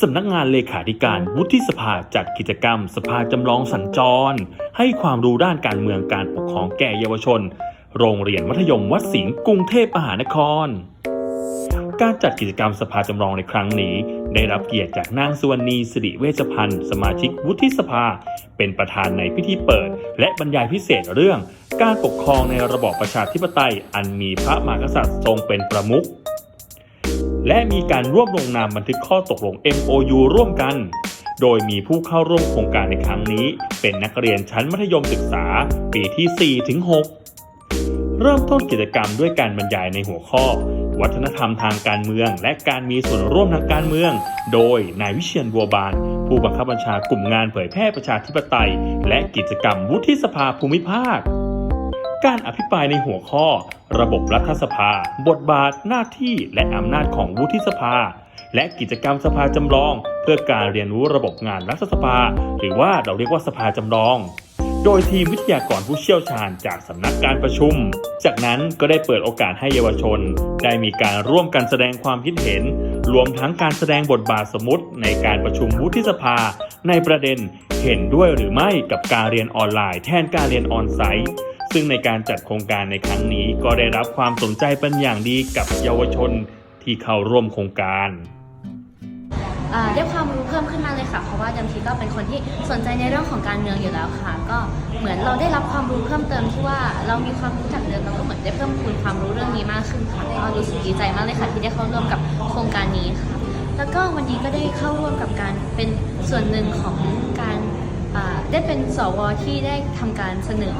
สำนักงานเลขาธิการวุฒิสภาจัดกิจกรรม สภาจำลองสัญจร ให้ความรู้ด้านการเมืองการปกครองแก่เยาวชน โรงเรียนมัธยมวัดสิงห์กรุงเทพมหานคร การจัดกิจกรรมสภาจำลองในครั้งนี้ ได้รับเกียรติจากนางสุวรรณีสิริเวชพันธ์ สมาชิกวุฒิสภา เป็นประธานในพิธีเปิด และบรรยายพิเศษเรื่อง การปกครองในระบอบประชาธิปไตย อันมีพระมหากษัตริย์ทรงเป็นประมุข และมีการร่วมลงนามบันทึกข้อตกลง MOU ร่วมกัน โดยมีผู้เข้าร่วมโครงการในครั้งนี้ เป็นนักเรียนชั้นมัธยมศึกษา ปีที่ 4 ถึง 6 เริ่มต้นกิจกรรมด้วยการบรรยายในหัวข้อ วัฒนธรรมทางการเมือง และการมีส่วนร่วมทางการเมือง โดยนายวิเชียนบัวบาน ผู้บังคับบัญชากลุ่มงานเผยแพร่ประชาธิปไตย และกิจกรรมวุฒิสภาภูมิภาค การอภิปรายในหัวข้อ ระบบรัฐสภา บทบาท หน้าที่ และอำนาจของวุฒิสภา และกิจกรรมสภาจำลอง เพื่อการเรียนรู้ระบบงานรัฐสภา หรือว่าเราเรียกว่าสภาจำลอง โดยทีมวิทยากรผู้เชี่ยวชาญจากสำนักการประชุม จากนั้นก็ได้เปิดโอกาสให้เยาวชน ได้มีการร่วมกันแสดงความคิดเห็น รวมทั้งการแสดงบทบาทสมมติในการประชุมวุฒิสภา ในประเด็นเห็นด้วยหรือไม่กับการเรียนออนไลน์ แทนการเรียนออนไซต์ ซึ่งในการจัดโครงการในครั้งนี้ก็ได้รับความสนใจเป็นอย่างดีกับเยาวชนที่เข้าร่วมโครงการได้ความรู้เพิ่มขึ้นมาเลยค่ะ เพราะว่าเดิมทีก็เป็นคนที่สนใจในเรื่องของการเมืองอยู่แล้วค่ะ ก็เหมือนเราได้รับความรู้เพิ่มเติมที่ว่าเรามีความรู้จากเดิมเราก็เหมือนได้เพิ่มพูนความรู้เรื่องนี้มากขึ้นค่ะก็รู้สึกดีใจมากเลยค่ะ ที่ได้เข้าร่วมกับโครงการนี้ค่ะ แล้วก็วันนี้ก็ได้เข้าร่วมกับการเป็นส่วนหนึ่งของการ ได้เป็นสวที่ได้ทำการเสนอ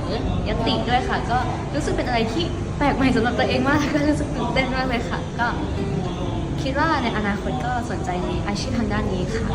ยติด้วยค่ะ ก็รู้สึกเป็นอะไรที่แปลกใหม่สำหรับตัวเองมากก็รู้สึกตื่นเต้นมากเลยค่ะ ก็คิดว่าในอนาคตก็สนใจในอาชีพทางด้านนี้ค่ะ